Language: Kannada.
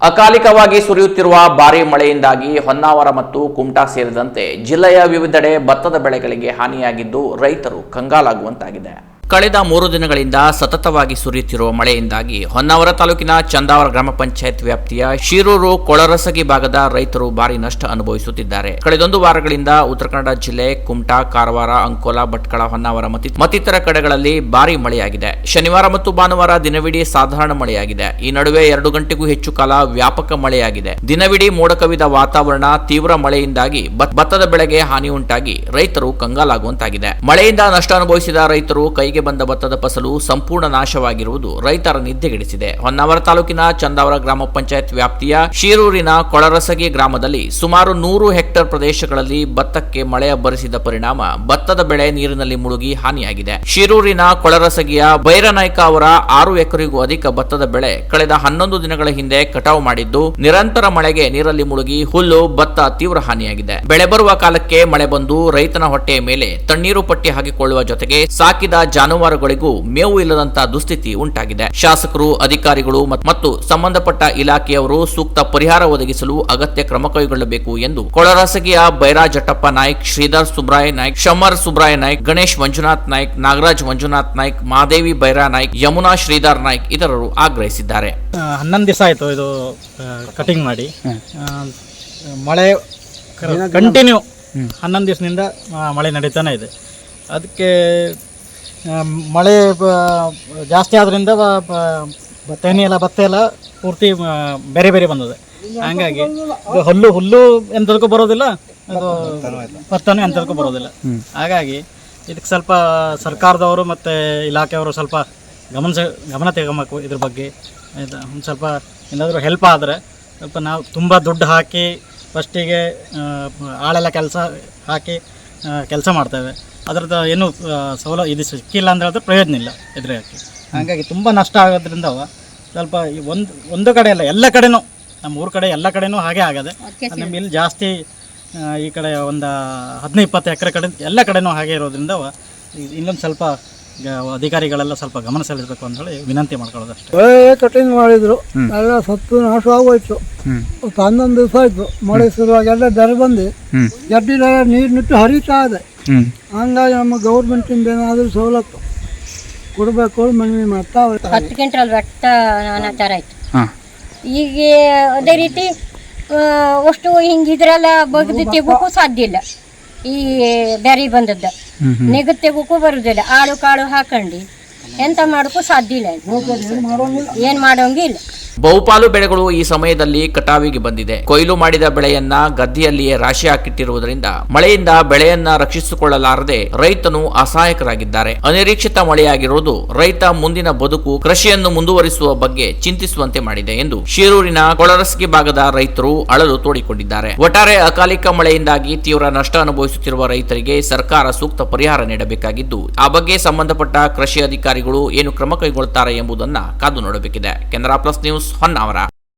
ಅಕಾಲಿಕವಾಗಿ ಸುರಿಯುತ್ತಿರುವ ಭಾರೀ ಮಳೆಯಿಂದಾಗಿ ಹೊನ್ನಾವರ ಮತ್ತು ಕುಮಟಾ ಸೇರಿದಂತೆ ಜಿಲ್ಲೆಯ ವಿವಿಧೆಡೆ ಭತ್ತದ ಬೆಳೆಗಳಿಗೆ ಹಾನಿಯಾಗಿದ್ದು ರೈತರು ಕಂಗಾಲಾಗುವಂತಾಗಿದೆ. ಕಳೆದ ಮೂರು ದಿನಗಳಿಂದ ಸತತವಾಗಿ ಸುರಿಯುತ್ತಿರುವ ಮಳೆಯಿಂದಾಗಿ ಹೊನ್ನಾವರ ತಾಲೂಕಿನ ಚಂದಾವರ ಗ್ರಾಮ ಪಂಚಾಯತ್ ವ್ಯಾಪ್ತಿಯ ಶಿರೂರು ಕೊಳರಸಗಿ ಭಾಗದ ರೈತರು ಭಾರಿ ನಷ್ಟ ಅನುಭವಿಸುತ್ತಿದ್ದಾರೆ. ಕಳೆದೊಂದು ವಾರಗಳಿಂದ ಉತ್ತರ ಕನ್ನಡ ಜಿಲ್ಲೆ ಕುಮಟಾ, ಕಾರವಾರ, ಅಂಕೋಲಾ, ಭಟ್ಕಳ, ಹೊನ್ನಾವರ ಮತ್ತಿ- ಮತ್ತಿತರ ಕಡೆಗಳಲ್ಲಿ ಭಾರಿ ಮಳೆಯಾಗಿದೆ. ಶನಿವಾರ ಮತ್ತು ಭಾನುವಾರ ದಿನವಿಡೀ ಸಾಧಾರಣ ಮಳೆಯಾಗಿದೆ. ಈ ನಡುವೆ ಎರಡು ಗಂಟೆಗೂ ಹೆಚ್ಚು ಕಾಲ ವ್ಯಾಪಕ ಮಳೆಯಾಗಿದೆ. ದಿನವಿಡೀ ಮೋಡ ಕವಿದ ವಾತಾವರಣ ತೀವ್ರ ಮಳೆಯಿಂದಾಗಿ ಭತ್- ಭತ್ತದ ಬೆಳೆಗೆ ಹಾನಿ ಉಂಟಾಗಿ ರೈತರು ಕಂಗಾಲಾಗುವಂತಾಗಿದೆ. ಮಳೆಯಿಂದ ನಷ್ಟ ಅನುಭವಿಸಿದ ರೈತರು ಕೈಗೆ ಬಂದ ಭತ್ತದ ಫಸಲು ಸಂಪೂರ್ಣ ನಾಶವಾಗಿರುವುದು ರೈತರ ನಿದ್ದೆಗೆಡಿಸಿದೆ. ಹೊನ್ನಾವರ ತಾಲೂಕಿನ ಚಂದಾವರ ಗ್ರಾಮ ಪಂಚಾಯತ್ ವ್ಯಾಪ್ತಿಯ ಶೀರೂರಿನ ಕೊಳರಸಗಿ ಗ್ರಾಮದಲ್ಲಿ ಸುಮಾರು ನೂರು ಹೆಕ್ಟೇರ್ ಪ್ರದೇಶಗಳಲ್ಲಿ ಭತ್ತಕ್ಕೆ ಮಳೆ ಅಬ್ಬರಿಸಿದ ಪರಿಣಾಮ ಭತ್ತದ ಬೆಳೆ ನೀರಿನಲ್ಲಿ ಮುಳುಗಿ ಹಾನಿಯಾಗಿದೆ. ಶಿರೂರಿನ ಕೊಳರಸಗಿಯ ಬೈರನಾಯ್ಕ ಅವರ ಆರು ಎಕರೆಗೂ ಅಧಿಕ ಭತ್ತದ ಬೆಳೆ ಕಳೆದ ಹನ್ನೊಂದು ದಿನಗಳ ಹಿಂದೆ ಕಟಾವು ಮಾಡಿದ್ದು, ನಿರಂತರ ಮಳೆಗೆ ನೀರಲ್ಲಿ ಮುಳುಗಿ ಹುಲ್ಲು, ಭತ್ತ ತೀವ್ರ ಹಾನಿಯಾಗಿದೆ. ಬೆಳೆ ಬರುವ ಕಾಲಕ್ಕೆ ಮಳೆ ಬಂದು ರೈತನ ಹೊಟ್ಟೆಯ ಮೇಲೆ ತಣ್ಣೀರು ಪಟ್ಟಿ ಹಾಕಿಕೊಳ್ಳುವ ಜೊತೆಗೆ ಸಾಕಿದ ಜಾನುವಾರುಗಳಿಗೂ ಮೇವು ಇಲ್ಲದಂತಹ ದುಸ್ಥಿತಿ ಉಂಟಾಗಿದೆ. ಶಾಸಕರು ಅಧಿಕಾರಿಗಳು ಮತ್ತು ಸಂಬಂಧಪಟ್ಟ ಇಲಾಖೆಯವರು ಸೂಕ್ತ ಪರಿಹಾರ ಒದಗಿಸಲು ಅಗತ್ಯ ಕ್ರಮ ಕೈಗೊಳ್ಳಬೇಕು ಎಂದು ಕೊಳರಸಗಿಯ ಬೈರಾ ಜಟ್ಟಪ್ಪ ನಾಯ್ಕ್ ಶ್ರೀಧರ್ ಸುಬ್ರಾಯ್ ನಾಯ್ಕ್ ಶಮರ್ ಸುಬ್ರಾಯ್ ನಾಯ್ಕ್ ಗಣೇಶ್ ಮಂಜುನಾಥ್ ನಾಯಕ್ ನಾಗರಾಜ್ ಮಂಜುನಾಥ್ ನಾಯಕ್ ಮಹಾದೇವಿ ಬೈರಾ ನಾಯ್ಕ್ ಯಮುನಾ ಶ್ರೀಧರ್ ನಾಯ್ಕ್ ಇತರರು ಆಗ್ರಹಿಸಿದ್ದಾರೆ. ಹನ್ನೊಂದು ದಿವಸ ಆಯಿತು ಇದು ಕಟಿಂಗ್ ಮಾಡಿ. ಮಳೆ ಕಂಟಿನ್ಯೂ ಹನ್ನೊಂದು ದಿವಸದಿಂದ ಮಳೆ ನಡೀತಾನೆ ಇದೆ. ಅದಕ್ಕೆ ಮಳೆ ಬ- ಜಾಸ್ತಿ ಆದ್ರಿಂದ ತೆನೆ ಎಲ್ಲ ಭತ್ತ ಎಲ್ಲ ಪೂರ್ತಿ ಬೇರೆ ಬೇರೆ ಬಂದದೆ. ಹಂಗಾಗಿ ಇದು ಹುಲ್ಲು ಹುಲ್ಲು ಎಂತದಕ್ಕೂ ಬರೋದಿಲ್ಲ ಅದು ಭತ್ತನೂ ಎಂತದಕ್ಕೂ ಬರೋದಿಲ್ಲ. ಹಾಗಾಗಿ ಇದಕ್ಕೆ ಸ್ವಲ್ಪ ಸರ್ಕಾರದವರು ಮತ್ತು ಇಲಾಖೆಯವರು ಸ್ವಲ್ಪ ಗಮನ ಗಮನ ತಗೊಬೇಕು ಇದ್ರ ಬಗ್ಗೆ. ಒಂದು ಸ್ವಲ್ಪ ಏನಾದರೂ ಹೆಲ್ಪ್ ಆದರೆ ಸ್ವಲ್ಪ ನಾವು ತುಂಬ ದುಡ್ಡು ಹಾಕಿ ಫಸ್ಟಿಗೆ ಆಳೆಲ್ಲ ಕೆಲಸ ಹಾಕಿ ಕೆಲಸ ಮಾಡ್ತೇವೆ. ಅದ್ರದ್ದು ಏನು ಸವಲ ಸೌಲ ಇದು ಸಿಕ್ಕಿಲ್ಲ ಅಂತ ಹೇಳಿದ್ರೆ ಪ್ರಯೋಜನ ಇಲ್ಲ ಎದುರಾಗಿ ಹಾಗಾಗಿ ತುಂಬ ನಷ್ಟ ಆಗೋದ್ರಿಂದ ಸ್ವಲ್ಪ ಈ ಒಂದು ಒಂದು ಕಡೆ ಅಲ್ಲ ಎಲ್ಲ ಕಡೆನೂ ನಮ್ಮ ಊರ ಕಡೆ ಎಲ್ಲ ಕಡೆನೂ ಹಾಗೆ ಆಗದೆ ನಮ್ಮ ಇಲ್ಲಿ ಜಾಸ್ತಿ ಆ, ಈ ಕಡೆ ಒಂದು ಹದಿನೈದು ಇಪ್ಪತ್ತು ಎಕರೆ ಕಡೆ ಎಲ್ಲ ಕಡೆನೂ ಹಾಗೆ ಇರೋದ್ರಿಂದ ಇನ್ನೊಂದು ಸ್ವಲ್ಪ ಅಧಿಕಾರಿಗಳೆಲ್ಲ ಸ್ವಲ್ಪ ಗಮನ ಸೆಳೆಸಬೇಕು ಅಂತ ಹೇಳಿ ವಿನಂತಿ ಮಾಡ್ಕೊಳ್ಳೋದು ಅಷ್ಟೇ. ಕಟಿಂಗ್ ಮಾಡಿದ್ರು. ಎಲ್ಲ ಸತ್ತು ನಾಶ ಆಗೋಯ್ತು. ಹನ್ನೊಂದು ದಿವಸ ಆಯ್ತು. ಮಳೆ ಶುರುವಾಗಿ ಎಲ್ಲ ಬಂದು. ಗಡ್ಡಿಲೆಲ್ಲ ನೀರು ನಿಟ್ಟು ಹರಿತಾ ಇದೆ. ಹಂಗಾಗಿ ನಮ್ಮ ಗೌರ್ಮೆಂಟಿಂದ ಏನಾದರೂ ಸವಲತ್ತು ಕೊಡಬೇಕು ಮನವಿ ಮಾಡ್ತಾ ಅವ್ರೆ. ಹತ್ತು ಕ್ವಿಂಟಲ್ ಭತ್ತ ಅನಾಚಾರ ಆಯ್ತು. ಈಗ ಅದೇ ರೀತಿ ಅಷ್ಟು ಹಿಂಗೆ ಇದ್ರೆಲ್ಲ ಬಗ್ದು ತೆಗೋಕ್ಕೂ ಸಾಧ್ಯ ಇಲ್ಲ. ಈ ಬ್ಯಾರಿ ಬಂದದ್ದು. ನೆಗದ್ ತೆಗೋಕ್ಕೂ ಬರುದಿಲ್ಲ. ಆಳು ಕಾಳು ಹಾಕೊಂಡು. ಎಂತ ಮಾಡೋಕ್ಕೂ ಸಾಧ್ಯ ಇಲ್ಲ ಏನು ಮಾಡೋಂಗಿಲ್ಲ ಬಹುಪಾಲು ಬೆಳೆಗಳು ಈ ಸಮಯದಲ್ಲಿ ಕಟಾವಿಗೆ ಬಂದಿದೆ. ಕೊಯ್ಲು ಮಾಡಿದ ಬೆಳೆಯನ್ನ ಗದ್ದೆಯಲ್ಲಿಯೇ ರಾಶಿ ಹಾಕಿಟ್ಟಿರುವುದರಿಂದ ಮಳೆಯಿಂದ ಬೆಳೆಯನ್ನ ರಕ್ಷಿಸಿಕೊಳ್ಳಲಾರದೆ ರೈತನು ಅಸಹಾಯಕರಾಗಿದ್ದಾರೆ. ಅನಿರೀಕ್ಷಿತ ಮಳೆಯಾಗಿರುವುದು ರೈತ ಮುಂದಿನ ಬದುಕು, ಕೃಷಿಯನ್ನು ಮುಂದುವರಿಸುವ ಬಗ್ಗೆ ಚಿಂತಿಸುವಂತೆ ಮಾಡಿದೆ ಎಂದು ಶಿರೂರಿನ ಕೊಳರಸ್ಗಿ ಭಾಗದ ರೈತರು ಅಳಲು ತೋಡಿಕೊಂಡಿದ್ದಾರೆ. ಒಟ್ಟಾರೆ ಅಕಾಲಿಕ ಮಳೆಯಿಂದಾಗಿ ತೀವ್ರ ನಷ್ಟ ಅನುಭವಿಸುತ್ತಿರುವ ರೈತರಿಗೆ ಸರ್ಕಾರ ಸೂಕ್ತ ಪರಿಹಾರ ನೀಡಬೇಕಾಗಿದ್ದು, ಆ ಬಗ್ಗೆ ಸಂಬಂಧಪಟ್ಟ ಕೃಷಿ ಅಧಿಕಾರಿಗಳು ಏನು ಕ್ರಮ ಕೈಗೊಳ್ಳುತ್ತಾರೆ ಎಂಬುದನ್ನ ಕಾದು ನೋಡಬೇಕಿದೆ. Canara plus news Honnavar.